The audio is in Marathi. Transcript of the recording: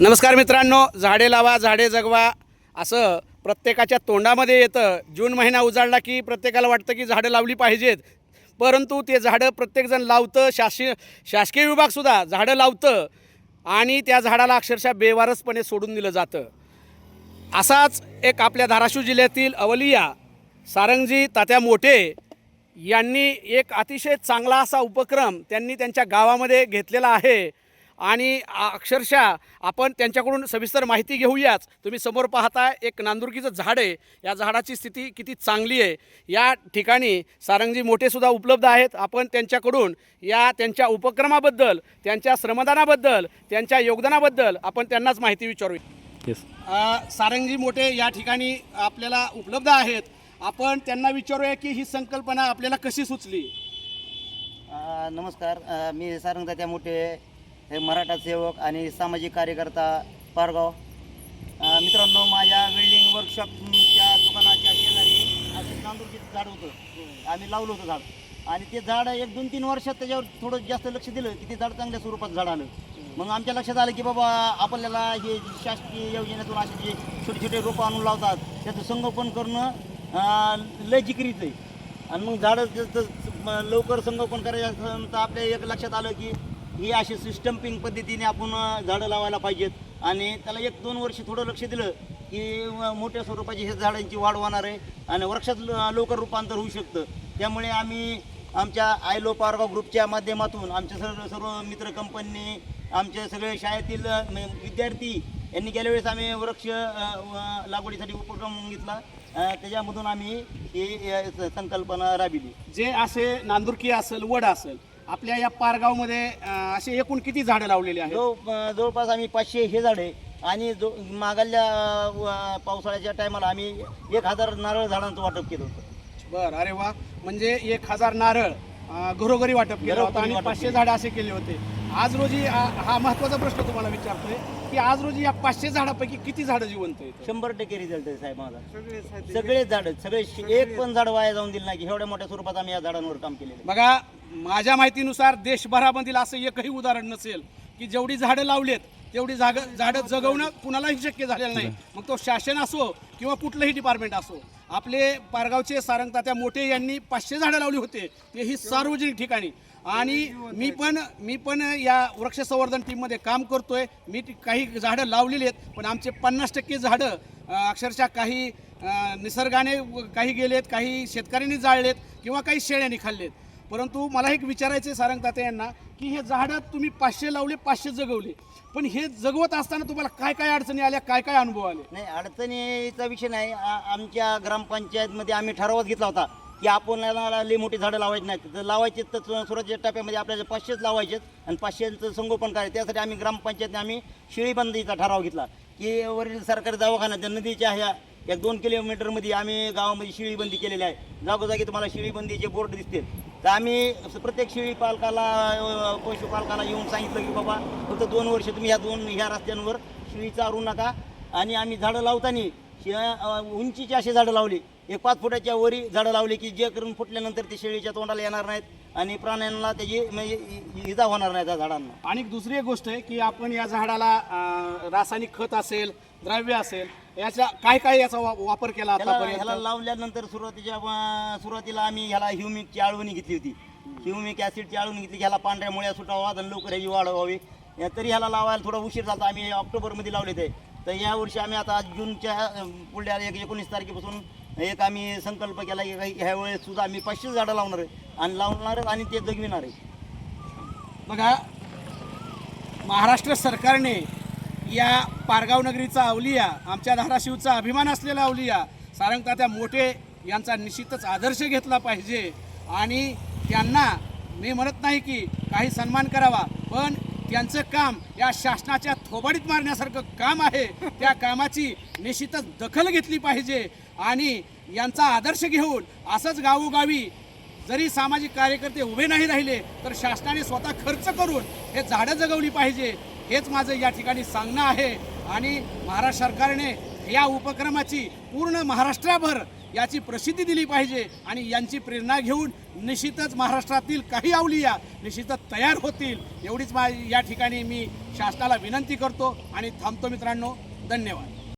नमस्कार मित्रांनो झाडे लावा झाडे जगवा. असं प्रत्येकाच्या तोंडामध्ये येतं. जून महिना उजाडला की प्रत्येकाला वाटतं की झाडं लावली पाहिजेत. परंतु ते झाडं प्रत्येकजण लावतं शासकीय शासकीय विभागसुद्धा झाडं लावतं आणि त्या झाडाला अक्षरशः बेवारसपणे सोडून दिलं जातं. असाच एक आपल्या धाराशिव जिल्ह्यातील अवलिया सारंगजी तात्या मोठे यांनी एक अतिशय चांगला असा उपक्रम त्यांनी त्यांच्या गावामध्ये घेतलेला आहे. आणि अक्षरशः आपण त्यांच्याकडून सविस्तर माहिती घेऊयाच. तुम्ही समोर पाहता एक नांदुरकीचं झाड आहे. या झाडाची स्थिती किती चांगली आहे. या ठिकाणी सारंगजी मोठेसुद्धा उपलब्ध आहेत. आपण त्यांच्याकडून या त्यांच्या उपक्रमाबद्दल त्यांच्या श्रमदानाबद्दल त्यांच्या योगदानाबद्दल आपण त्यांनाच माहिती विचारूया. सारंगजी मोठे या ठिकाणी आपल्याला उपलब्ध आहेत. आपण त्यांना विचारूया की ही संकल्पना आपल्याला कशी सुचली? नमस्कार. मी सारंगदात्या मोठे हे मराठा सेवक आणि सामाजिक कार्यकर्ता पारगाव. मित्रांनो माझ्या वेल्डिंग वर्कशॉपच्या दुकानाच्या शेजारी असं तांदूळचे झाड होतं. आम्ही लावलं होतं झाड. आणि ते झाड एक दोन तीन वर्षात त्याच्यावर थोडं जास्त लक्ष दिलं की ते झाड चांगल्या स्वरूपात झाड आलं. मग आमच्या लक्षात आलं की बाबा आपल्याला हे शासकीय योजनेतून असे जे छोटे छोटे रोपं आणून लावतात त्याचं संगोपन करणं लय जिकरीचं आहे. आणि मग झाडं लवकर संगोपन करायचं असेल तर आपल्या एक लक्षात आलं की ही अशी सिस्टम्पिंग पद्धतीने आपण झाडं लावायला पाहिजेत. आणि त्याला एक दोन वर्ष थोडं लक्ष दिलं की मोठ्या स्वरूपाची हे झाडांची वाढ होणार आहे आणि वृक्षात ल- लवकर रूपांतर होऊ शकतं. त्यामुळे आम्ही आमच्या आयलो पारगाव ग्रुपच्या माध्यमातून आमच्या सर्व सर्व मित्र कंपनी आमचे सगळे शाळेतील म- विद्यार्थी यांनी गेल्या वेळेस आम्ही वृक्ष लागवडीसाठी उपक्रम घेतला. त्याच्यामधून आम्ही ही संकल्पना राबविली. जे असे नांदुरकी असेल वड असेल आपल्या या पारगावमध्ये असे एकूण किती झाडं लावलेली आहेत? जवळ जवळपास आम्ही पाचशे हे झाडे आणि जो मागाल्या अ, पावसाळ्याच्या टायमाला आम्ही एक हजार नारळ झाडांचं वाटप केलं होतं. बरं अरे वा. म्हणजे एक हजार नारळ अ, घरोघरी वाटप केलं होतं. घरोघरी आणि वाटप पाचशे केले. झाडं असे केले होते. आज रोजी हा महत्त्वाचा प्रश्न तुम्हाला विचारतोय की आज रोजी या पाचशे झाडापैकी किती झाडं जिवंत आहेत? शंभर टक्के रिझल्ट आहे साहेब माझा. सगळे झाड सगळे एक पण झाड वाया जाऊन दिलं नाही की एवढ्या मोठ्या स्वरूपात आम्ही या झाडांवर काम केलेलं आहे. बघा माझ्या माहितीनुसार देशभरामधील असं एकही उदाहरण नसेल की जेवढी झाडं लावलेत तेवढी जाग झाडं जगवणं कुणालाही शक्य झालेलं नाही. मग तो शासन असो किंवा कुठलंही डिपार्टमेंट असो आपले पारगावचे सारंगतात्या मोठे यांनी पाचशे झाडं लावली होते तेही सार्वजनिक ठिकाणी. आणि मी पण मी पण या वृक्ष संवर्धन टीममध्ये काम करतोय. मी ती काही झाडं लावलेली आहेत पण आमचे पन्नास टक्के झाडं अक्षरशः काही निसर्गाने व- काही गेलेत काही शेतकऱ्यांनी जाळलेत किंवा काही शेळ्यांनी खाल्लेत. परंतु मला एक विचारायचं आहे सारंग यांना की हे झाडं तुम्ही पाचशे लावले पाचशे जगवले. पण हे जगवत असताना तुम्हाला काय काय अडचणी आल्या काय काय अनुभव आले? नाही अडचणीचा विषय नाही. आमच्या ग्रामपंचायतमध्ये आम्ही ठरावच घेतला होता की आपल्याला लई मोठी झाडं लावायची नाहीत. तर लावायचे तर सुरुवातीच्या टप्प्यामध्ये आपल्याला पाचशेच लावायचेत आणि पाचशेचं संगोपन करायचं. त्यासाठी आम्ही ग्रामपंचायतने आम्ही शिळीबंदीचा ठराव घेतला की वरील सरकारी दवाखाना त्या नदीच्या ह्या एक दोन किलोमीटरमध्ये आम्ही गावामध्ये शिळीबंदी केलेली आहे. जागोजागी तुम्हाला शिळीबंदीचे बोर्ड दिसतील. तर आम्ही प्रत्येक शिळी पालकाला पशुपालकाला येऊन सांगितलं की बाबा फक्त दोन वर्ष तुम्ही ह्या दोन ह्या रस्त्यांवर शिळी चारू नका. आणि आम्ही झाडं लावताना शे- अ, उंचीची अशी झाडं लावली. एक पाच फुटाच्या वरी झाडं लावली की जे करून फुटल्यानंतर ते शेळीच्या तोंडाला येणार नाहीत आणि प्राण्यांना त्याची म्हणजे इजा होणार नाही त्या झाडांना. आणि दुसरी एक गोष्ट आहे की आपण या झाडाला अं, रासायनिक खत असेल द्रव्य असेल याचा काय काय याचा वा- वापर केला ह्याला ह्याला आतापर्यंत लावल्यानंतर सुरुवातीच्या अ, सुरुवातीला आम्ही ह्याला ह्युमिकची आळवणी घेतली होती. ह्युमिक ॲसिडची आळवणी घेतली की ह्याला पांढऱ्या मुळ्या सुटावा आणि लवकर ह्याची वाढ व्हावी. या- तरी ह्याला लावायला थोडा उशीर झाला आम्ही ऑक्टोबरमध्ये लावले ते. तर या वर्षी आम्ही आता जूनच्या अ, पुढल्या एक एकोणीस तारखेपासून एक आम्ही संकल्प केला की काही ह्या वेळेस सुद्धा आम्ही पाचशे झाडं लावणार आहे. आणि लावणार आहे आणि ते जगविणार आहे बघा महाराष्ट्र सरकारने या पारगाव नगरीचा अवलिया आमच्या धाराशिवचा अभिमान असलेला अवलिया सारंगतात्या मोठे यांचा निश्चितच आदर्श घेतला पाहिजे. आणि त्यांना मी म्हणत नाही की काही सन्मान करावा पण त्यांचं काम या शासनाच्या थोबाडीत मारण्यासारखं काम आहे. त्या कामाची निश्चितच दखल घेतली पाहिजे. आणि यांचा आदर्श घेऊन असंच गावोगावी जरी सामाजिक कार्यकर्ते उभे नाही राहिले तर शासनाने स्वतः खर्च करून हे झाडं जगवली पाहिजे. हेच माझं या ठिकाणी सांगणं आहे. आणि महाराष्ट्र सरकारने या उपक्रमाची पूर्ण महाराष्ट्राभर याची प्रसिद्धी दिली पाहिजे आणि यांची प्रेरणा घेऊन निश्चितच महाराष्ट्रातील काही अवलिया निश्चितच तयार होतील. एवढीच मा या ठिकाणी मी शासनाला विनंती करतो आणि थांबतो मित्रांनो. धन्यवाद.